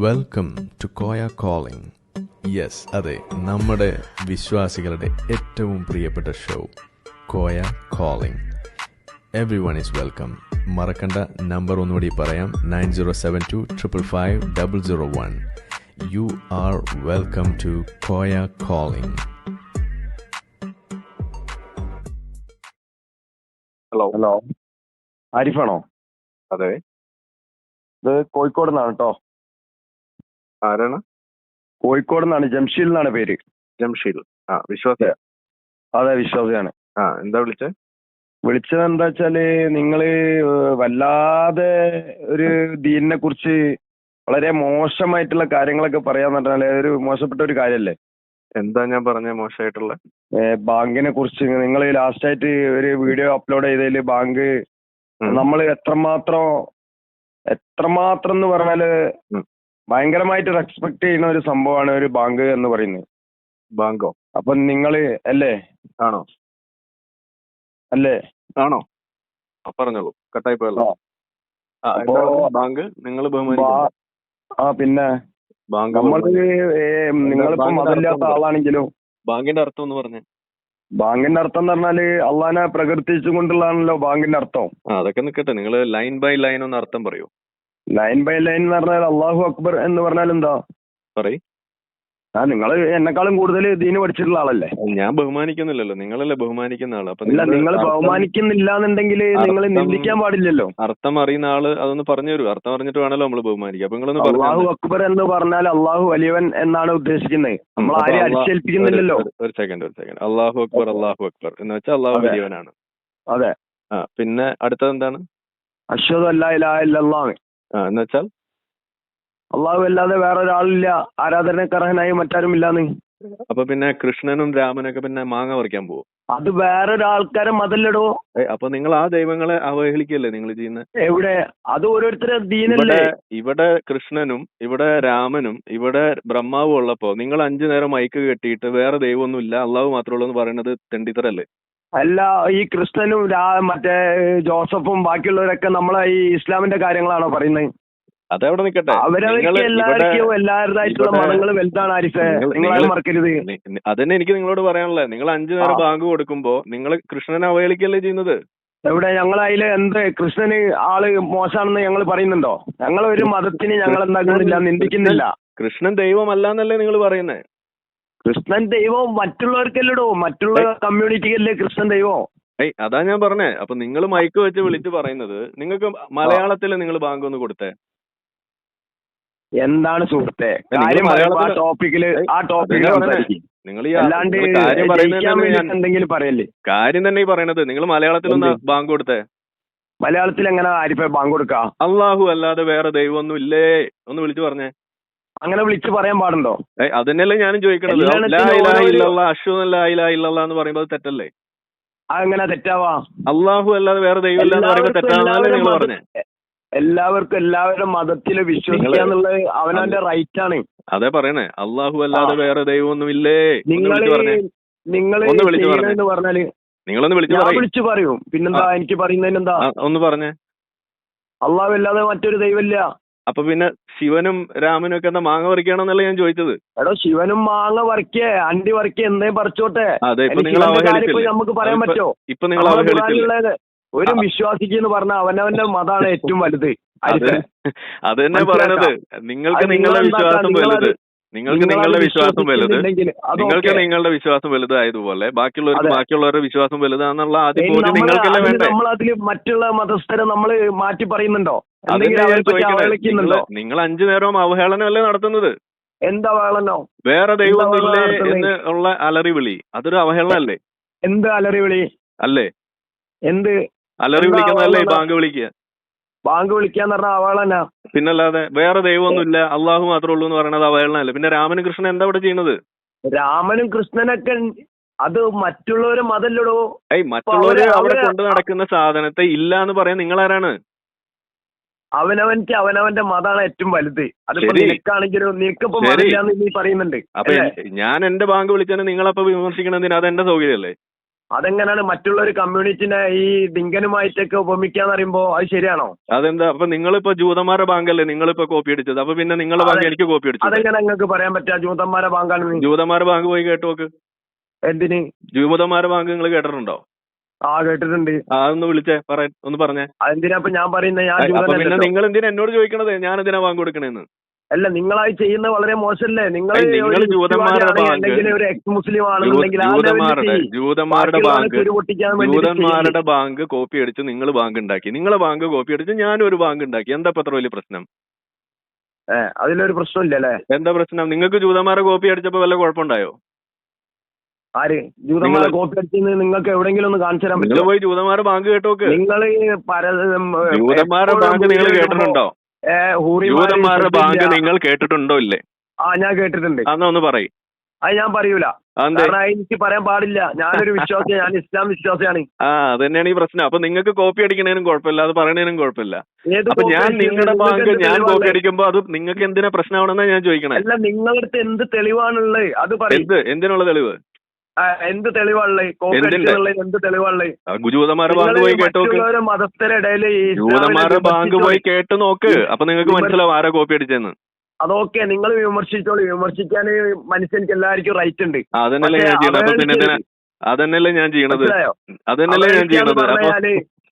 Welcome to Koya calling yes അതെ നമ്മുടെ വിശ്വാസികളുടെ ഏറ്റവും പ്രിയപ്പെട്ട show Koya calling everyone is welcome മറക്കണ്ട നമ്പർ ഒന്നുകൂടി പറയാം nine zero seven two triple five double zero one. You are welcome to Koya calling hello hello ആരിഫാണോ? അതെ. ഇത് കോഴിക്കോട് നിന്നാണ് കേട്ടോ. ആരാണ്? കോഴിക്കോട് നിന്നാണ് ജംഷീൽ എന്നാണ് പേര്. ജംഷീൽ ആ വിശ്വാസ അതെ വിശ്വാസയാണ്. ആ എന്താ വിളിച്ചത് വിളിച്ചത് എന്താ വെച്ചാൽ നിങ്ങൾ വല്ലാതെ ഒരു ദീനിനെ കുറിച്ച് വളരെ മോശമായിട്ടുള്ള കാര്യങ്ങളൊക്കെ പറയാന്ന് പറഞ്ഞാൽ ഒരു മോശപ്പെട്ട ഒരു കാര്യല്ലേ? എന്താ ഞാൻ പറഞ്ഞ മോശമായിട്ടുള്ള? ബാങ്കിനെ കുറിച്ച് നിങ്ങൾ ലാസ്റ്റ് ആയിട്ട് ഒരു വീഡിയോ അപ്ലോഡ് ചെയ്തതിൽ ബാങ്ക് നമ്മൾ എത്രമാത്രം എത്രമാത്രം എന്ന് പറഞ്ഞാൽ. ഭയങ്കരമായിട്ട് റെസ്പെക്ട് ചെയ്യുന്ന ഒരു സംഭവമാണ് ഒരു ബാങ്ക് എന്ന് പറയുന്നത്. ബാങ്കോ അപ്പൊ നിങ്ങൾ അല്ലേ? ആണോ? അല്ലേ? ആണോ? പറഞ്ഞോളൂ. കട്ടായി പോയല്ലോ. ബാങ്ക് നിങ്ങൾ ആ പിന്നെ നിങ്ങളിപ്പോ ബാങ്കിന്റെ അർത്ഥം എന്ന് പറഞ്ഞു? ബാങ്കിന്റെ അർത്ഥം എന്ന് പറഞ്ഞാൽ അള്ളാനെ പ്രകീർത്തിച്ചുകൊണ്ടുള്ളതാണല്ലോ ബാങ്കിന്റെ അർത്ഥം. അതൊക്കെ നിൽക്കട്ടെ നിങ്ങൾ ലൈൻ ബൈ ലൈൻ ഒന്ന് അർത്ഥം പറയൂ? ലൈൻ ബൈ ലൈൻ എന്ന് പറഞ്ഞാൽ അള്ളാഹു അക്ബർ എന്ന് പറഞ്ഞാൽ എന്താ? പറയും ആ നിങ്ങൾ എന്നെക്കാളും കൂടുതൽ ദീന് പഠിച്ചിട്ടുള്ള ആളല്ലേ? ഞാൻ ബഹുമാനിക്കുന്നില്ലല്ലോ. നിങ്ങളല്ലേ ബഹുമാനിക്കുന്ന ആൾ. അപ്പൊ നിങ്ങൾ ബഹുമാനിക്കുന്നില്ല എന്നുണ്ടെങ്കിൽ നിങ്ങൾ നിന്ദിക്കാൻ പാടില്ലല്ലോ. അർത്ഥം അറിയുന്ന ആൾ അതൊന്ന് പറഞ്ഞു തരൂ. അർത്ഥം അറിഞ്ഞിട്ട് വേണമല്ലോ നമ്മൾ ബഹുമാനിക്കുക. അപ്പൊ നിങ്ങളൊന്ന് അള്ളാഹു അക്ബർ എന്ന് പറഞ്ഞാൽ അള്ളാഹു വലിയവൻ എന്നാണ് ഉദ്ദേശിക്കുന്നത്. നമ്മൾ ആരെയും അടിച്ചേൽപ്പിക്കുന്നില്ലല്ലോ. ഒരു- സെക്കൻഡ് ഒരു സെക്കൻഡ് അള്ളാഹു അക്ബർ അള്ളാഹു അക്ബർ എന്ന് വെച്ചാൽ അള്ളാഹു വലിയവനാണ്. അതെ. ആ പിന്നെ അടുത്തത് എന്താണ്? അശ്വതല്ല ഇലാ ആ എന്ന് വെച്ചാൽ? അള്ളാഹു അല്ലാതെ വേറെ ഒരാളില്ല ആരാധനക്കർഹനായി മറ്റാരും ഇല്ലാന്ന് അപ്പൊ പിന്നെ കൃഷ്ണനും രാമനൊക്കെ പിന്നെ മാങ്ങ പറിക്കാൻ പോകും അത് വേറൊരാൾക്കാരെ മതല്ലടോ. അപ്പൊ നിങ്ങൾ ആ ദൈവങ്ങളെ അവഹേളിക്കല്ലേ നിങ്ങൾ ചെയ്യുന്ന? എവിടെ? അത് ഓരോരുത്തരെ ഇവിടെ ദീനല്ലേ? ഇവിടെ കൃഷ്ണനും ഇവിടെ രാമനും ഇവിടെ ബ്രഹ്മാവും ഉള്ളപ്പോ നിങ്ങൾ അഞ്ചു നേരം മൈക്ക് കെട്ടിയിട്ട് വേറെ ദൈവമൊന്നും ഇല്ല അള്ളാഹു മാത്രമേ ഉള്ളൂ എന്ന് പറയുന്നത് തെണ്ടിത്തരല്ലേ അല്ല ഈ കൃഷ്ണനും രാ- മറ്റേ ജോസഫും ബാക്കിയുള്ളവരൊക്കെ നമ്മളെ ഈ ഇസ്ലാമിന്റെ കാര്യങ്ങളാണോ പറയുന്നത്? അതവിടെ നിൽക്കട്ടെ അവരവർക്ക് നിങ്ങൾ ഇവിടെ എല്ലാവർക്കും എല്ലാവരുടേതായിട്ടുള്ള മതങ്ങൾ വലുതാണ് ആരിഫെ. നിങ്ങൾ- മറക്കരുത്. അതന്നെ എനിക്ക് നിങ്ങളോട് പറയാനുള്ളത് നിങ്ങൾ അഞ്ചു നേരം ബാങ്ക് കൊടുക്കുമ്പോ നിങ്ങൾ കൃഷ്ണനെ അവഹേളിക്കല്ലേ ചെയ്യുന്നത്? എവിടെ? ഞങ്ങൾ അതിൽ എന്ത്? കൃഷ്ണന് ആൾ മോശമാണെന്ന് ഞങ്ങൾ പറയുന്നുണ്ടോ? ഞങ്ങൾ ഒരു മതത്തിന് ഞങ്ങൾ എന്താക്കുന്നില്ല നിന്ദിക്കുന്നില്ല. കൃഷ്ണൻ ദൈവമല്ല എന്നല്ലേ നിങ്ങൾ പറയുന്നത് കൃഷ്ണൻ ദൈവം മറ്റുള്ളവർക്കല്ലടോ? മറ്റുള്ള കമ്മ്യൂണിറ്റിക്കല്ലേ കൃഷ്ണൻ ദൈവം? ഏയ് അതാ ഞാൻ പറഞ്ഞേ. അപ്പൊ നിങ്ങൾ മൈക്ക് വെച്ച് വിളിച്ച് പറയുന്നത് നിങ്ങൾക്ക് മലയാളത്തിൽ നിങ്ങൾ ബാങ്ക് ഒന്ന് കൊടുത്തേ. എന്താണ് സുഹൃത്തെ? നിങ്ങൾ കാര്യം ആ ടോപ്പിക്കിൽ ആ ടോപ്പിക്കിൽ നിങ്ങൾ ഈ അല്ലാണ്ട് എന്തെങ്കിലും പറയല്ലേ? കാര്യം തന്നെ ഈ പറയണത് നിങ്ങൾ മലയാളത്തിൽ ഒന്ന് ബാങ്ക് കൊടുത്തേ. മലയാളത്തിൽ എങ്ങനെ ആരിഫെ ബാങ്ക് കൊടുക്കാ? അള്ളാഹു അല്ലാതെ വേറെ ദൈവമൊന്നും ഇല്ലേ ഒന്ന് വിളിച്ചു പറഞ്ഞേ. അങ്ങനെ വിളിച്ചു പറയാൻ പാടുണ്ടോ? അത് അതന്നെയല്ലേ ഞാനും ചോദിക്കണത്. എന്ന് പറയുമ്പോൾ അത് തെറ്റല്ലേ? അങ്ങനെ തെറ്റാവാ? അള്ളാഹു അല്ലാതെ വേറെ ദൈവം എന്ന് പറയുമ്പോൾ എല്ലാവർക്കും തെറ്റാണെന്നല്ലേ നിങ്ങൾ എല്ലാവരും പറഞ്ഞേ? വിശ്വസിക്കാന്നുള്ളത് എല്ലാവർക്കും എല്ലാവരുടെ മതത്തിൽ വിശ്വസിക്കുക എന്നുള്ളത് അവനവന്റെ റൈറ്റ് ആണ് അതെ പറയണേ. അള്ളാഹു അല്ലാതെ വേറെ ദൈവമൊന്നും ഇല്ലേ? നിങ്ങൾ നിങ്ങൾ പറഞ്ഞാൽ നിങ്ങളൊന്ന് വിളിച്ചു പറയും. വിളിച്ചു പറയും. പിന്നെന്താ? എനിക്ക് പറയുന്നതിന് എന്താ ഒന്ന് പറഞ്ഞേ. അള്ളാഹു അല്ലാതെ മറ്റൊരു ദൈവമില്ല അപ്പൊ പിന്നെ ശിവനും രാമനും ഒക്കെ എന്താ മാങ്ങ പറിക്കണമെന്നല്ല ഞാൻ ചോദിച്ചത്? എടോ ശിവനും മാങ്ങ പറിക്കേ അണ്ടി പറിക്കേ എന്തേ പറിച്ചോട്ടെ. അതെ ഇപ്പൊ നിങ്ങൾ അവഹേളിച്ചില്ലേ? നമുക്ക് പറയാൻ അതിപ്പോ- പറ്റോ ഇപ്പൊ നിങ്ങൾ നമ്മളെ അവഹേളിച്ചില്ലേ? ഖുറാനിലുള്ള ഒരു ആ. വിശ്വാസിക്ക് എന്ന് പറഞ്ഞാൽ അവനവന്റെ മതാണ് ഏറ്റവും വലുത്. അത് തന്നെ പറയണത്. നിങ്ങൾക്ക് അത് നിങ്ങളുടെ നിങ്ങളെന്താക്കാ? വിശ്വാസം നിങ്ങളത് വലുത്. നിങ്ങൾക്ക് നിങ്ങളുടെ വിശ്വാസം വലുത്. നിങ്ങൾക്ക് നിങ്ങളുടെ വിശ്വാസം വലുതായതുപോലെ ബാക്കിയുള്ളവർക്ക്. ബാക്കിയുള്ളവരുടെ വിശ്വാസം വലുതാന്നുള്ള ആദ്യം നിങ്ങൾക്കല്ല ബോധ്യം നിങ്ങൾക്കല്ലേ വേണ്ടേ? നമ്മളതിൽ മറ്റുള്ള മതസ്ഥരെ നമ്മൾ മാറ്റി പറയുന്നുണ്ടോ? നിങ്ങൾ അഞ്ചു നേരവും അവഹേളനമല്ലേ നടത്തുന്നത്? എന്താ വേളനോ വേറെ ദൈവം ഇല്ലേ നടത്തുന്നത്? എന്ന് ഉള്ള അലറി വിളി അതൊരു അവഹേളനല്ലേ എന്ത് അലറി വിളി അല്ലേ? എന്ത്? അലറി വിളിക്കുന്നതല്ലേ ഈ ബാങ്ക് വിളിക്കുക. ബാങ്ക് വിളിക്കാന്ന് പറഞ്ഞ അവളനാ പിന്നല്ലാതെ വേറെ ദൈവമൊന്നുമില്ല. അള്ളാഹു മാത്രമേ ഉള്ളൂ എന്ന് പറയുന്നത് അവഹേളനല്ലേ പിന്നെ രാമനും കൃഷ്ണൻ എന്താ ഇവിടെ ചെയ്യുന്നത്? രാമനും കൃഷ്ണനൊക്കെ അത് മറ്റുള്ളവരെ മതല്ലടോ. ഏയ് മറ്റുള്ളവര് അവിടെ കൊണ്ട് നടക്കുന്ന സാധനത്തെ ഇല്ല എന്ന് പറയാൻ നിങ്ങൾ ആരാണ് അവനവൻക്ക് അവനവന്റെ മതാണ് ഏറ്റവും വലുത്. അതിപ്പോ ശരി. നിനക്കാണെങ്കിലും നിനക്കിപ്പോ ശരി. മതമില്ലാന്ന് നീ പറയുന്നുണ്ട്. അപ്പൊ? ഞാൻ എന്റെ ബാങ്ക് വിളിച്ചാൽ നിങ്ങളപ്പോ വിമർശിക്കണതിന് അത് എന്റെ സൗകര്യമല്ലേ? അതെങ്ങനെയാണ് മറ്റുള്ള ഒരു കമ്മ്യൂണിറ്റിനെ ഈ ഡിങ്കനുമായിട്ടൊക്കെ ഉപമിക്കാന്ന് പറയുമ്പോ അത് ശരിയാണോ? അതെന്താ അപ്പൊ നിങ്ങളിപ്പോ ജൂതന്മാരുടെ ബാങ്കല്ലേ നിങ്ങളിപ്പോ കോപ്പി അടിച്ചത്? അപ്പൊ പിന്നെ നിങ്ങളുടെ ബാങ്ക് എനിക്ക് കോപ്പി അടിച്ചു അതെങ്ങനെ നിങ്ങൾക്ക് പറയാൻ പറ്റുക ജൂതന്മാരുടെ ബാങ്കാണ് ജൂതന്മാരുടെ ബാങ്ക് പോയി കേട്ടു നോക്ക്. എന്തിന്? ജൂതന്മാരുടെ ബാങ്ക് നിങ്ങൾ കേട്ടിട്ടുണ്ടോ? ആ കേട്ടിട്ടുണ്ട്. ആ ഒന്ന് വിളിച്ചേ പറയാൻ ഒന്ന് പറഞ്ഞേ. അതെന്തിനാ? ഞാൻ പറയുന്നത് ഞാൻ പിന്നെ നിങ്ങൾ എന്തിനാ എന്നോട് ചോദിക്കണത്? ഞാൻ എന്തിനാ ബാങ്ക് കൊടുക്കണേന്ന്? അല്ല നിങ്ങളായി ചെയ്യുന്നത് വളരെ മോശമല്ലേ? നിങ്ങൾ നിങ്ങൾ ഒരു എക്സ് മുസ്ലിം ആണെന്നുണ്ടെങ്കിൽ ജൂതന്മാരുടെ ബാങ്ക് ജൂതന്മാരുടെ ബാങ്ക് കോപ്പി അടിച്ച് നിങ്ങൾ ബാങ്ക് ഉണ്ടാക്കി. നിങ്ങളെ ബാങ്ക് കോപ്പി അടിച്ച് ഞാൻ ഒരു ബാങ്ക് ഉണ്ടാക്കി. എന്താ അത്ര വലിയ പ്രശ്നം? അതിലൊരു പ്രശ്നമില്ലല്ലേ എന്താ പ്രശ്നം? നിങ്ങൾക്ക് ജൂതന്മാരെ കോപ്പി അടിച്ചപ്പോ വല്ല കുഴപ്പമുണ്ടായോ? ആര്? ജൂതന്മാരെ കോപ്പി അടിച്ചെന്ന് നിങ്ങൾക്ക് എവിടെങ്കിലും ഒന്ന് കാണിച്ചു തരാൻ പറ്റുമോ? പോയി ജൂതന്മാരുടെ ബാങ്ക് കേട്ടോക്ക്. നിങ്ങൾ ജൂതന്മാരുടെ ബാങ്ക് നിങ്ങൾ കേട്ടിട്ടുണ്ടോ? ജൂതന്മാരുടെ ബാങ്ക് നിങ്ങൾ കേട്ടിട്ടുണ്ടോ ഇല്ലേ? ആ ഞാൻ കേട്ടിട്ടുണ്ട്. അന്ന് ഒന്ന് പറയും. അത് ഞാൻ പറയൂല. കാരണം എനിക്ക് പറയാൻ പാടില്ല. ഞാനൊരു വിശ്വാസിയാണ്. ഞാൻ ഇസ്ലാം വിശ്വാസിയാണ്. ആ അത് തന്നെയാണ് ഈ പ്രശ്നം. അപ്പൊ നിങ്ങൾക്ക് കോപ്പി അടിക്കണേനും കുഴപ്പമില്ല അത് പറയണേനും കുഴപ്പമില്ല. അപ്പൊ ഞാൻ നിങ്ങളുടെ ബാങ്ക് ഞാൻ? കോപ്പി അടിക്കുമ്പോ അത് നിങ്ങൾക്ക് എന്തിനാ പ്രശ്നമാണെന്നാ ഞാൻ ചോദിക്കണേ. അല്ല നിങ്ങളടുത്ത് എന്ത് തെളിവാണുള്ളത് അത് പറയുന്നത് എന്ത്? എന്തിനുള്ള തെളിവ്? എന്ത് എന്തിന്റെ? അടിച്ചുള്ളത് എന്ത് കേട്ടോക്ക് മറ്റുള്ളവരെ മതസ്ഥരിടയിൽ ജൂതന്മാരുടെ ബാങ്ക് പോയി കേട്ട് നോക്ക്. അപ്പൊ നിങ്ങൾക്ക് മനസ്സിലാവും ആരാ കോപ്പി അടിച്ചെന്ന് അതൊക്കെ നിങ്ങൾ വിമർശിച്ചോളൂ. വിമർശിക്കാൻ മനുഷ്യനിക്ക് എല്ലാവർക്കും റൈറ്റ് ഉണ്ട്. അതന്നെയല്ലേ ഞാൻ ചെയ്യണത്. അതന്നെയല്ലേ ഞാൻ ചെയ്യണത്.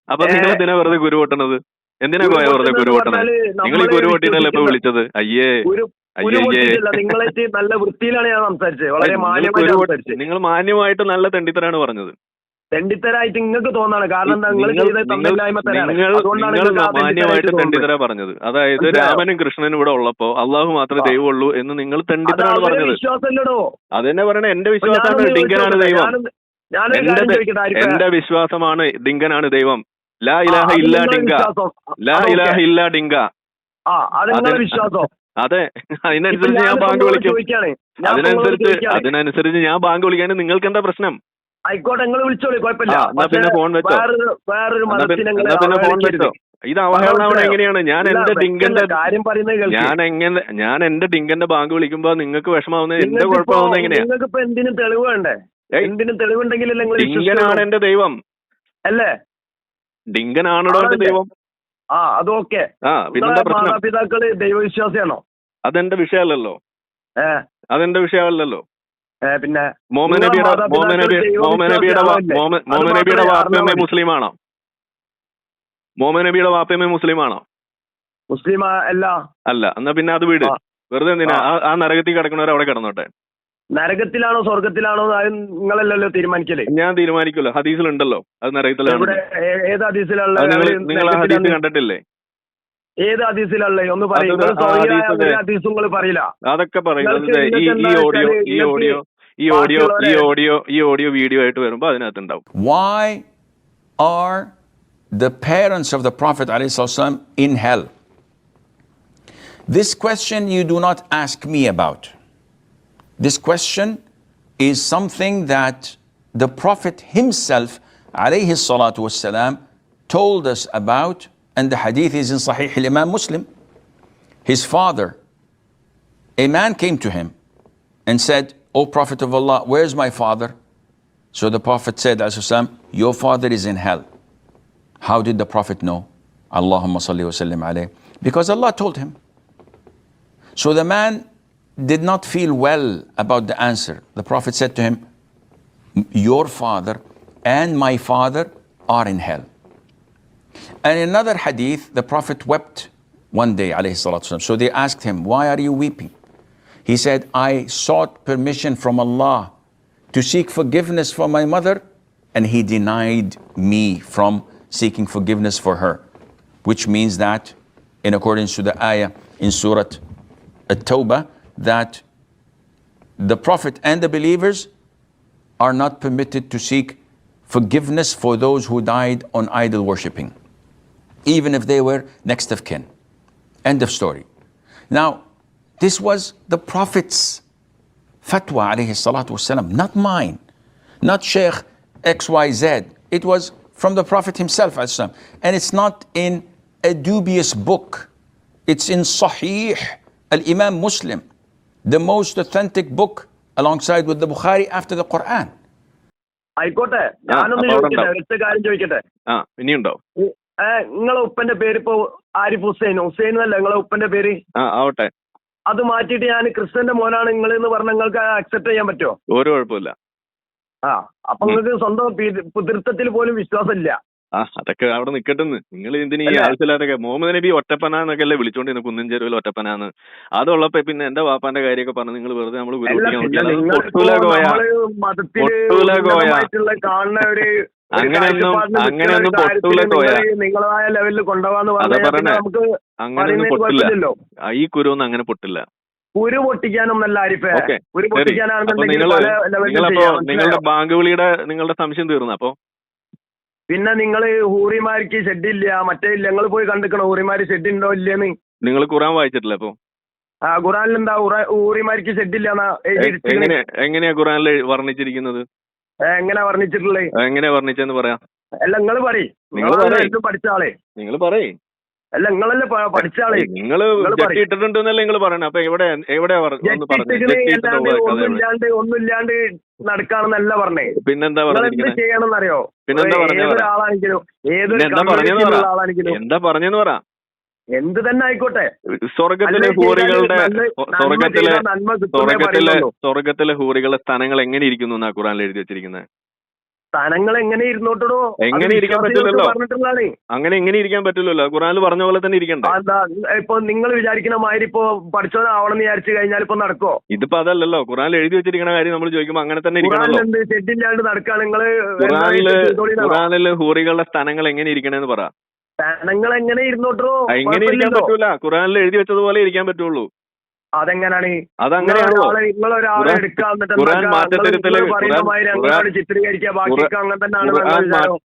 അപ്പൊ നിങ്ങൾ എന്തിനാ വെറുതെ കുരുവോട്ടണത് എന്തിനാ പോയ വെറുതെ കുരുവോട്ടണത് നിങ്ങൾ ഈ കുരുവോട്ടിനല്ലേ ഇപ്പൊ വിളിച്ചത്? അയ്യേ. നിങ്ങളായിട്ട് നല്ല വൃത്തിയിലാണ് ഞാൻ സംസാരിച്ചത്. വളരെ നിങ്ങൾ മാന്യമായിട്ട് സംസാരിച്ചത്. നിങ്ങൾ മാന്യമായിട്ട് നല്ല തെണ്ടിത്തരാണ് പറഞ്ഞത്. തെണ്ടിത്തരായിട്ട് നിങ്ങൾക്ക് തോന്നാണ്. കാരണം നിങ്ങൾ മാന്യമായിട്ട്. തെണ്ടിത്തര പറഞ്ഞത്. അതായത് രാമനും കൃഷ്ണനും ഇവിടെ ഉള്ളപ്പോ അള്ളാഹു മാത്രമേ. ദൈവമുള്ളൂ എന്ന് നിങ്ങൾ തെണ്ടിത്തരാണ് പറഞ്ഞത്. അത് അതെന്നെ പറയണ എന്റെ വിശ്വാസമാണ് ഡിങ്കനാണ് ദൈവം. എന്റെ വിശ്വാസമാണ് ഡിങ്കനാണ് ദൈവം. ലാ ഇലാഹ ഇല്ലാ ഡിങ്ക. ലാ ഇലാഹ ഇല്ല ഡിങ്ക. വിശ്വാസം. അതെ. അതിനനുസരിച്ച് ഞാൻ ബാങ്ക് വിളിക്കും. അതിനനുസരിച്ച് അതിനനുസരിച്ച് ഞാൻ ബാങ്ക് വിളിക്കാൻ നിങ്ങൾക്ക് എന്താ പ്രശ്നം? ആയിക്കോട്ടെ നിങ്ങൾ വിളിച്ചോളൂ കുഴപ്പമില്ല. പിന്നെ ഫോൺ വെച്ചോ. വേറൊരു എന്നാ പിന്നെ- ഫോൺ വെച്ചോ. ഇത് അവഹേളനം മനസ്സിലായോ? എങ്ങനെയാണ്? ഞാൻ എന്റെ ഡിങ്കന്റെ ഞാൻ എങ്ങനെ ഞാൻ എന്റെ ഡിങ്കന്റെ ബാങ്ക് വിളിക്കുമ്പോ നിങ്ങൾക്ക് വിഷമാവുന്നത് എന്റെ കുഴപ്പമാവുന്ന കുഴപ്പമാവുന്നത് എങ്ങനെയാ? നിങ്ങൾക്കിപ്പോ എന്തിനും തെളിവ് വേണ്ടേ? എന്തിനും തെളിവുണ്ടെങ്കിലല്ലേ നിങ്ങൾ ഡിങ്കനാണ് എന്റെ ദൈവം. അല്ലേ? ഡിങ്കനാണോ എന്റെ ദൈവം. ആ അതൊക്കെ മാതാപിതാക്കൾ ദൈവവിശ്വാസിയാണോ? അതെന്റെ വിഷയമല്ലല്ലോ. അതെന്റെ വിഷയമല്ലല്ലോ. പിന്നെ മോമനബിയുടെ മോമനബിയുടെ നബി ദൈവവിശ്വാസി മോമ നബിയുടെ വാ- ആണല്ലേ? മോമ അത് മോമ നബിയുടെ മാത്രമേ വാപ്പയമ്മ. മുസ്ലിമാണോ? മോമനബിയുടെ വാപ്പയമ്മ മുസ്ലിമാണോ? മുസ്ലിം അല്ല. അല്ല എന്നാ പിന്നെ അത് വീട്. വെറുതെ എന്തിനാ? ആ. നരകത്തിൽ കിടക്കുന്നവർ അവിടെ കിടന്നോട്ടെ? നരകത്തിലാണോ സ്വർഗത്തിലാണോ നിങ്ങളല്ലോ അത് നിങ്ങളല്ലല്ലോ തീരുമാനിക്കൽ? ഞാൻ തീരുമാനിക്കുമല്ലോ. ഹദീസിലുണ്ടല്ലോ. അത് നരകത്തിലാണ്. ഇവിടെ ഏത് ഹദീസിലുള്ള നിങ്ങൾ ഹദീസ് കണ്ടിട്ടില്ലേ? ഏത് ഹദീസിലുള്ള ഒന്ന് പറയും. ഹദീസ് ഹദീസ് നിങ്ങൾ പറയില്ല. അതൊക്കെ പറയുന്നത് ഈ ഓഡിയോ ഈ ഓഡിയോ ഈ ഓഡിയോ ഈ ഓഡിയോ ഈ ഓഡിയോ വീഡിയോ ആയിട്ട് വരുമ്പോ അതിനകത്ത് ഉണ്ടാവും why are the parents of the prophet Ali ﷺ in hell this question you do not ask me about. This question is something that the Prophet himself alayhi salatu wasalam, told us about, and the hadith is in Sahih al-Imam Muslim. His father, a man came to him and said, O Prophet of Allah, where's my father? So the Prophet said, "As-salam, Your father is in hell. How did the Prophet know? Allahumma salli wa sallim alayh. Because Allah told him. So the man did not feel well about the answer. The Prophet said to him, Your father and my father are in hell. And in another hadith, the Prophet wept one day. So they asked him, Why are you weeping? He said, I sought permission from Allah to seek forgiveness for my mother, and He denied me from seeking forgiveness for her. Which means that, in accordance to the ayah in Surah At-Tawbah, that the Prophet and the believers are not permitted to seek forgiveness for those who died on idol worshipping, even if they were next of kin. End of story. Now, this was the Prophet's fatwa, alayhi not mine, not Sheikh XYZ. It was from the Prophet himself, and it's not in a dubious book. It's in Sahih al Imam Muslim, the most authentic book alongside with the Bukhari after the Quran. ആയിക്കോട്ടെ. ഞാനൊന്ന് ചോദിക്കട്ടെ ഉണ്ടാവും. കാര്യം ചോദിക്കട്ടെ. ഇനിയുണ്ടോ? നിങ്ങളെ ഉപ്പന്റെ പേര് ഇപ്പോ ആരിഫ് ഹുസൈൻ? ഹുസൈൻ അല്ല നിങ്ങളെ ഉപ്പന്റെ പേര്? ആവട്ടെ. അത് മാറ്റിയിട്ട് ഞാൻ ക്രിസ്ത്യന്റെ മോനാണ് നിങ്ങൾ എന്ന് പറഞ്ഞ നിങ്ങൾക്ക് അക്സെപ്റ്റ് ചെയ്യാൻ പറ്റുമോ ഒരു കുഴപ്പമില്ല. ആ അപ്പൊ നിങ്ങൾക്ക് സ്വന്തം പിതൃത്വത്തിൽ പോലും വിശ്വാസമില്ല. ആ അതൊക്കെ അവിടെ നിക്കട്ടെന്ന്. നിങ്ങൾ എന്തിനീ ഈ ആവശ്യമില്ലാതൊക്കെ മുഹമ്മദ് നബി ഒറ്റപ്പനാന്നൊക്കെ അല്ലേ വിളിച്ചോണ്ടിരുന്നു കുന്നിൻ ചെരുവിൽ ഒറ്റപ്പനാന്ന്. അതുള്ളപ്പോ പിന്നെ എന്റെ വാപ്പാന്റെ കാര്യമൊക്കെ പറഞ്ഞു നിങ്ങൾ വെറുതെ നമ്മൾ അങ്ങനെയൊന്നും അങ്ങനെയൊന്നും പൊട്ടൂല കോയ നിങ്ങളായ ലെവലിൽ കൊണ്ടുപോകാന്ന് പറഞ്ഞാൽ നമുക്ക് അങ്ങനെയൊന്നും പൊട്ടില്ല. ഈ കുരു ഈ കുരുവൊന്നും അങ്ങനെ പൊട്ടില്ല. കുരു പൊട്ടിക്കാനൊന്നല്ല ആരിഫേ കുരു പൊട്ടിക്കാനാണെന്നുണ്ടെങ്കിൽ നിങ്ങളുടെ ബാങ്ക് വിളിയുടെ നിങ്ങളുടെ സംശയം തീർന്നു. അപ്പൊ പിന്നെ നിങ്ങൾ ഹൂറിമാർക്ക് ഷെഡില്ല മറ്റേ ഇല്ല നിങ്ങൾ പോയി കണ്ടിക്കണോ? ഹൂറിമാര് ഷെഡ് ഉണ്ടോ ഇല്ലേന്ന്? നിങ്ങൾ ഖുറാൻ വായിച്ചിട്ടില്ല അപ്പൊ? ആ ഖുറാനിൽ എന്താ ഹൂറിമാർക്ക് ഷെഡില്ല എങ്ങനെ എങ്ങനെയാ ഖുറാനിൽ വർണിച്ചിരിക്കുന്നത്? എങ്ങനെ വർണിച്ചിട്ടുള്ളത് എങ്ങനെയാ വർണിച്ചെന്ന് പറയാം. അല്ല നിങ്ങൾ പറയും. പഠിച്ച ആളെ? നിങ്ങൾ പറയേ. അല്ല നിങ്ങളല്ലേ പഠിച്ചാളേ നിങ്ങൾ നിങ്ങൾ ഇട്ടിട്ടുണ്ടെന്നല്ലേ നിങ്ങൾ പറയണേ? അപ്പൊ എവിടെ എവിടെയാ? ഒന്നുമില്ലാണ്ട് ഒന്നുമില്ലാണ്ട് നടക്കാണെന്നല്ല പറഞ്ഞേ. പിന്നെന്താ എന്ത് ചെയ്യണമെന്നറിയോ? പിന്നെന്താ പറഞ്ഞത് ഏതൊരാളാണെങ്കിലും ഏതൊരു പിന്നെ എന്താ പറഞ്ഞെന്ന് പറ? ആളാണെങ്കിലും. എന്താ പറഞ്ഞെന്ന് പറ? എന്ത് തന്നെ ആയിക്കോട്ടെ. സ്വർഗത്തിലെ ഹൂറികളുടെ സ്വർഗത്തിലെ സ്വർഗത്തിലെ സ്വർഗത്തിലെ ഹൂറികളുടെ സ്ഥാനങ്ങൾ എങ്ങനെ ഇരിക്കുന്നു എന്നാ ഖുറാനിൽ എഴുതി വെച്ചിരിക്കുന്നത്? സ്ഥാനങ്ങൾ എങ്ങനെ ഇരുന്നോട്ടോ എങ്ങനെ ഇരിക്കാൻ പറ്റില്ലല്ലോ? പറഞ്ഞിട്ടുള്ളതാണ് അങ്ങനെ എങ്ങനെ ഇരിക്കാൻ പറ്റില്ലല്ലോ. ഖുറാനിൽ പറഞ്ഞ പോലെ തന്നെ ഇരിക്കണ്ടേ? ഇപ്പൊ നിങ്ങൾ വിചാരിക്കുന്ന മാതിരി ഇപ്പൊ പഠിച്ചതാവണം എന്ന് വിചാരിച്ചു കഴിഞ്ഞാൽ ഇപ്പൊ നടക്കോ ഇതിപ്പോ അതല്ലല്ലോ. ഖുറാനിൽ എഴുതി വെച്ചിരിക്കുന്ന കാര്യം നമ്മൾ ചോദിക്കുമ്പോൾ അങ്ങനെ തന്നെ ഇരിക്കണല്ലോ ഷെഡില്ലാണ്ട് നിങ്ങൾ ഖുറാനിൽ ഹൂറികളുടെ സ്ഥാനങ്ങൾ എങ്ങനെ ഇരിക്കണേന്ന് പറ. സ്ഥാനങ്ങൾ എങ്ങനെ ഇരുന്നോട്ടോ എങ്ങനെ ഇരിക്കാൻ പറ്റൂല. ഖുറാനിൽ എഴുതി വെച്ചതുപോലെ ഇരിക്കാൻ പറ്റുള്ളൂ. അതെങ്ങനാണ്? ചിത്രീകരിക്കുക. ബാക്കിയൊക്കെ അങ്ങനെ തന്നെയാണ്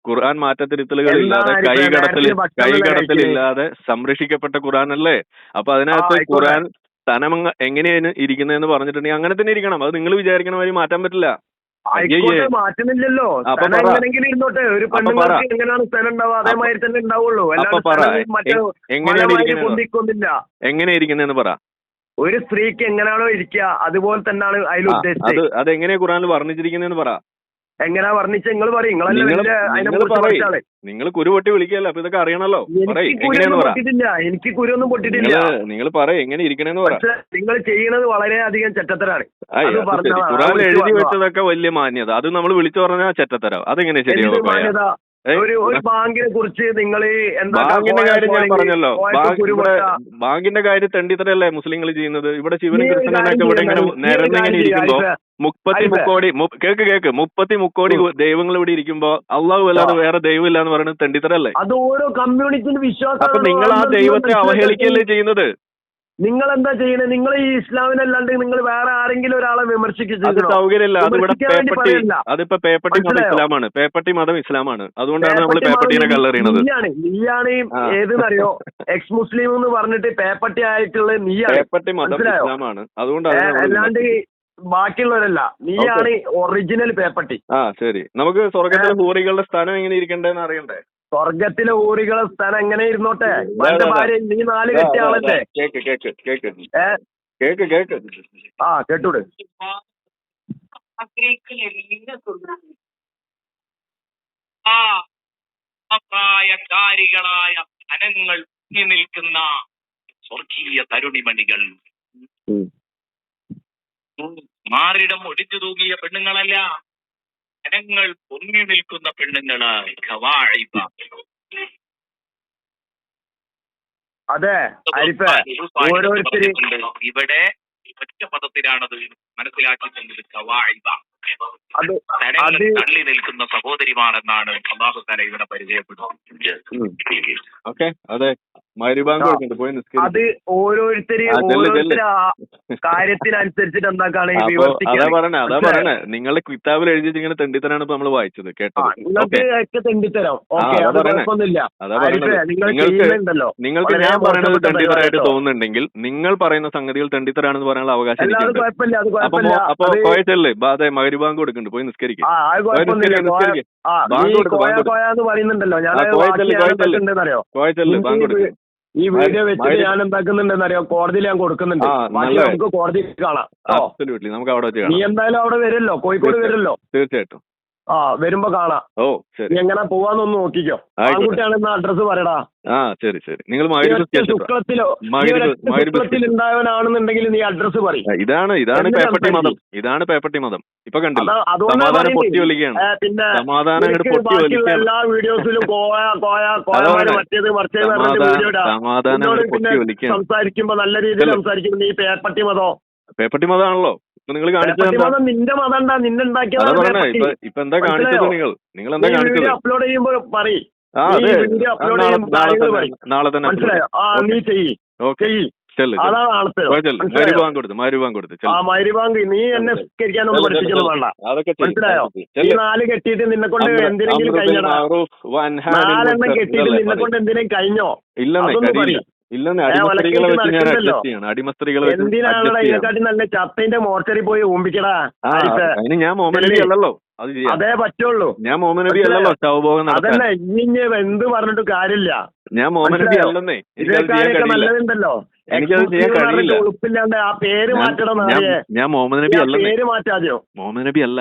ഖുർആൻ. മാറ്റത്തിരുത്തലുകൾ ഇല്ലാതെ കൈകടത്തൽ കൈകടത്തൽ ഇല്ലാതെ സംരക്ഷിക്കപ്പെട്ട ഖുർആൻ അല്ലേ അപ്പൊ അതിനകത്ത്. ഖുർആൻ തനം എങ്ങനെയാണ് ഇരിക്കുന്നതെന്ന് പറഞ്ഞിട്ടുണ്ടെങ്കിൽ അങ്ങനെ തന്നെ ഇരിക്കണം. അത് നിങ്ങൾ വിചാരിക്കണ മാതിരി മാറ്റാൻ പറ്റില്ല. ആയിക്കോട്ടെ മാറ്റുന്നില്ലല്ലോ. എങ്ങനെങ്കിലും ഇരുന്നോട്ടെ. ഒരു പെണ്ണുങ്ങൾക്ക് എങ്ങനെയാണ് സ്ഥലം ഉണ്ടാവുക? അതേമാതിരി തന്നെ ഉണ്ടാവുള്ളൂ. മറ്റേ എങ്ങനെയാണ് പറ. ഒരു സ്ത്രീക്ക് എങ്ങനെയാണോ ഇരിക്കുക അതുപോലെ തന്നെയാണ് അതിൽ ഉദ്ദേശിച്ചത്. അത് എങ്ങനെ എങ്ങനെയാ ഖുറാനിൽ വർണിച്ചിരിക്കുന്നതെന്ന് പറ. എങ്ങനെയാ വർണിച്ച നിങ്ങൾ പറയും. നിങ്ങൾ നിങ്ങൾ കുരുപൊട്ടി വിളിക്കല്ലോ അപ്പൊ ഇതൊക്കെ അറിയണല്ലോ. പൊട്ടിട്ടില്ല എനിക്ക് കുരുവൊന്നും പൊട്ടിട്ടില്ല നിങ്ങൾ പറ എങ്ങനെ ഇരിക്കണെന്ന് പറ. നിങ്ങൾ ചെയ്യുന്നത് ചെറ്റത്തരാണ്. അത് ഖുറാനിൽ വിളിച്ച് എഴുതി വെച്ചതൊക്കെ വലിയ മാന്യത. അത് നമ്മൾ വിളിച്ചു പറഞ്ഞാൽ ചെറ്റത്തരം. അതെങ്ങനെ എന്ത് ശരിയാവും ഒരു ഒരു ബാങ്കിനെ കുറിച്ച് നിങ്ങൾ ബാങ്കിന്റെ കാര്യം ഞാൻ പറഞ്ഞല്ലോ. ഇവിടെ ബാങ്കിന്റെ കാര്യം തെണ്ടിത്തരല്ലേ മുസ്ലിങ്ങൾ ചെയ്യുന്നത്? ഇവിടെ ശിവനും കൃഷ്ണനൊക്കെ ഇവിടെ ഇങ്ങനെ നിരന്നിങ്ങനെ ഇരിക്കുമ്പോ മുപ്പത്തി മുക്കോടി കേക്ക് കേക്ക്. മുപ്പത്തി മുക്കോടി ദൈവങ്ങൾ ഇവിടെ ഇരിക്കുമ്പോ അള്ളാഹു അല്ലാതെ വേറെ ദൈവം ഇല്ല എന്ന് പറയുന്നത് തെണ്ടിത്തരല്ലേ അത് ഓരോ കമ്മ്യൂണിറ്റിന്റെ വിശ്വാസം അപ്പൊ നിങ്ങൾ ആ ദൈവത്തെ അവഹേളിക്കല്ലേ ചെയ്യുന്നത്? നിങ്ങൾ എന്താ ചെയ്യണേ? നിങ്ങൾ ഈ ഇസ്ലാമിനല്ലാണ്ട് നിങ്ങൾ വേറെ ആരെങ്കിലും ഒരാളെ വിമർശിക്കുന്നു സൗകര്യമില്ല. അത് ഇവിടെ വിമർശിക്കാൻ വേണ്ടി പേപ്പട്ടി. അതിപ്പോ പേപ്പട്ടി മതം ഇസ്ലാമാണ്. പേപ്പട്ടി മതം ഇസ്ലാമാണ്. അതുകൊണ്ടാണ് നമ്മൾ പേപ്പട്ടീനെ കല്ലെറിയണത്. നീയാണ്. ഏതെന്നറിയോ? എക്സ് മുസ്ലിം എന്ന് പറഞ്ഞിട്ട് പേപ്പട്ടി ആയിട്ടുള്ള നീയാണ്. പേപ്പട്ടി മതം മനസ്സിലായോ? ഇസ്ലാമാണ്. അതുകൊണ്ടാണ് അല്ലാണ്ട് ബാക്കിയുള്ളവരല്ല. നീയാണ് ഒറിജിനൽ പേപ്പട്ടി. ആ ശരി. നമുക്ക് സ്വർഗത്തിലെ ഹൂറികളുടെ സ്ഥാനം എങ്ങനെ ഇരിക്കണ്ടേന്ന് അറിയണ്ടേ? സ്വർഗത്തിലെ ഊറികളെ സ്ഥലം എങ്ങനെ ഇരുന്നോട്ടെ? എന്റെ. ഭാര്യ നീ നാല് കെട്ടിയ ആളല്ലേ? കേക്ക് കേക്ക് കേക്ക്. കേക്ക് കേക്ക്. ആ കേട്ടൂടെ. ആ അപ്രായക്കാരികളായ ധനങ്ങൾ പൊങ്ങി നിൽക്കുന്ന സ്വർഗീയ തരുണിമണികൾ. മാറിടം ഒടിച്ചു തൂങ്ങിയ പെണ്ണുങ്ങളല്ല. ധനങ്ങൾ പൊങ്ങി നിൽക്കുന്ന പെണ്ണുങ്ങളായി ഖവാഇബ. അതെ ഓരോരുത്തര് ഇവിടെ ഒറ്റ പദത്തിലാണത് മനസ്സിലാക്കി തന്നത് ധനങ്ങൾ അത് തള്ളി നിൽക്കുന്ന സഹോദരിമാരെന്നാണ് അള്ളാഹു തല ഇവിടെ പരിചയപ്പെടുന്നത് ഓക്കെ അതെ ഓരോരുത്തര് ഓരോരുത്തര് കാര്യത്തിനനുസരിച്ചിട്ട് എന്താക്കാണ് അതാ പറഞ്ഞ അതാ പറഞ്ഞ നിങ്ങളുടെ കിതാബിൽ എഴുതി ഇങ്ങനെ തെണ്ടിത്തരാണ് ഇപ്പൊ നമ്മൾ വായിച്ചത് കേട്ടോ നിങ്ങൾക്ക് തെണ്ടിത്തരാം. നിങ്ങൾക്ക് നിങ്ങൾക്ക് ഞാൻ പറയുന്നത് തെണ്ടിത്തരായിട്ട് തോന്നുന്നുണ്ടെങ്കിൽ നിങ്ങൾ പറയുന്ന സംഗതികൾ തെണ്ടിത്തരാണെന്ന് പറയാനുള്ള അവകാശം അപ്പൊ അപ്പൊ അത് അതെ മരുബാങ്ക് കൊടുക്കുന്നുണ്ട് പോയി നിസ്കരിക്കും. ആ അത് കുഴപ്പമൊന്നുമില്ല. നിസ്കരിക്ക്, കോയ- നിസ്കരിക്ക്. ആ ബാങ്ക് കൊടുക്ക്, ഈ വീഡിയോ വെച്ചിട്ട് ഞാൻ ഞാൻ അറിയാം കോടതിയിൽ ഞാൻ കൊടുക്കുന്നുണ്ട്. നമുക്ക് കോടതിയിൽ കാണാം. നമുക്ക് അവിടെ നീ എന്തായാലും അവിടെ വരുമല്ലോ കോഴിക്കോട്. വരുമല്ലോ തീർച്ചയായിട്ടും. ആ വരുമ്പോ കാണാം. ഓ ശരി. എങ്ങനെ പോവാന്നൊന്ന് നോക്കിക്കോ. ആൺകുട്ടിയാണെന്ന് അഡ്രസ് പറയടാ. ആ ശരി ശരി. നിങ്ങൾ? ശുക്ലത്തിലോ ശുക്ലത്തിൽ ഉണ്ടായവനാണെന്നുണ്ടെങ്കിൽ നീ അഡ്രസ് പറയും. ഇതാണ് ഇതാണ് പേപ്പട്ടി മതം? ഇതാണ് പേപ്പട്ടി മതം. ഇപ്പൊ കണ്ടില്ല? സമാധാനം പൊട്ടി പറയുന്നത്. പിന്നെ സമാധാനം എല്ലാ വീഡിയോസിലും കോയ കോയ കോയ. മറ്റേത് മറിച്ചേത് സമാധാനം- പിന്നെ സംസാരിക്കുമ്പോ നല്ല രീതിയിൽ? സംസാരിക്കുമ്പോ നീ പേപ്പട്ടി മതോ? പേപ്പട്ടി മതമാണല്ലോ. നിങ്ങൾ കാണിച്ചത് നിന്റെ മതം എന്താ നിന്നെ. ഇപ്പൊ ഇപ്പൊ എന്താ കാണിച്ചത് നിങ്ങൾ? നിങ്ങൾ എന്താ കാണിച്ചത്? അപ്ലോഡ് ചെയ്യുമ്പോൾ പറയും. നാളെ തന്നെ. നീ ചെയ്യ്. ചെയ്യ്. മൈരിബാങ്ക് നീ എന്നെ സ്കരിക്കാനൊന്നും പഠിപ്പിക്കുന്നു വേണ്ട. മനസ്സിലായോ? ഈ നാല് കെട്ടിയിട്ട് നിന്നെ കൊണ്ട് എന്തിനെങ്കിലും കഴിഞ്ഞടാ നാലെണ്ണം കെട്ടിയിട്ട് നിന്നെ കൊണ്ട് എന്തിനും കഴിഞ്ഞോ ഇല്ലെന്നേ. ഇല്ലെന്നേ വെച്ച് ഞാൻ. അഡ്ജസ്റ്റ് ചെയ്യണം. വെച്ച് നല്ല ചത്തന്റെ മോർച്ചറി പോയി അതിന് ഞാൻ മോഹൻ നബി അല്ലല്ലോ. അത് അതേ പറ്റുള്ളൂ. ഞാൻ മോഹൻ നബി അല്ലല്ലോ ശവഭോഗം അതല്ല ഇനി എന്ത് പറഞ്ഞിട്ട് കാര്യമില്ല. ഞാൻ മോഹൻ നബി? അല്ലെന്നേ. നല്ലതുണ്ടല്ലോ എനിക്കത് ചെയ്യാൻ കഴിയില്ല. ഉളുപ്പില്ലാണ്ട് ആ പേര് മാറ്റണം ഞാൻ- മുഹമ്മദ് നബി അല്ല പേര് മാറ്റാതെയോ? മുഹമ്മദ് നബി അല്ല.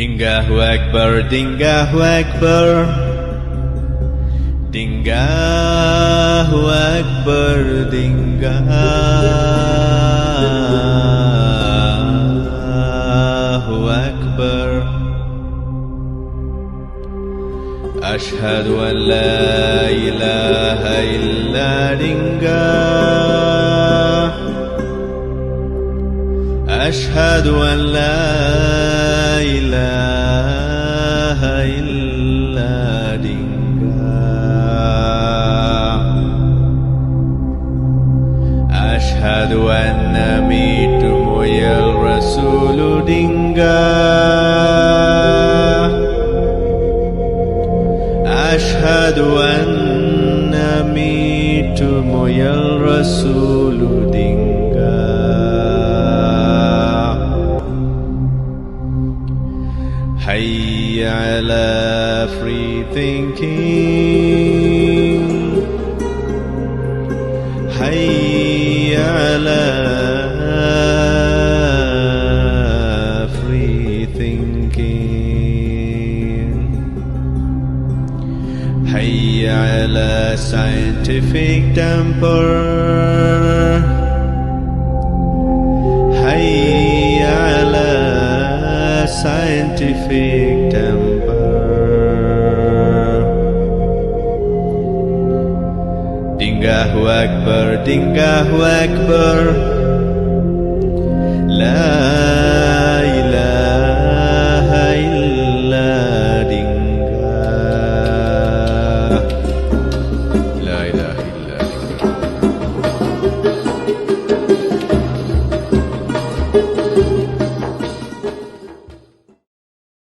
Dingahu Akbar, Dingahu Akbar. Dingahu Akbar, Dingahu Akbar. أشهد أن لا إله إلا دنجاه أشهد أن لا إله إلا دنجاه أشهد أن ميتم يا الرسول دنجاه أشهد أن ميتم يا الرسول دنجاه free thinking free thinking حي على scientific temper Akbar, Dingahu Akbar. La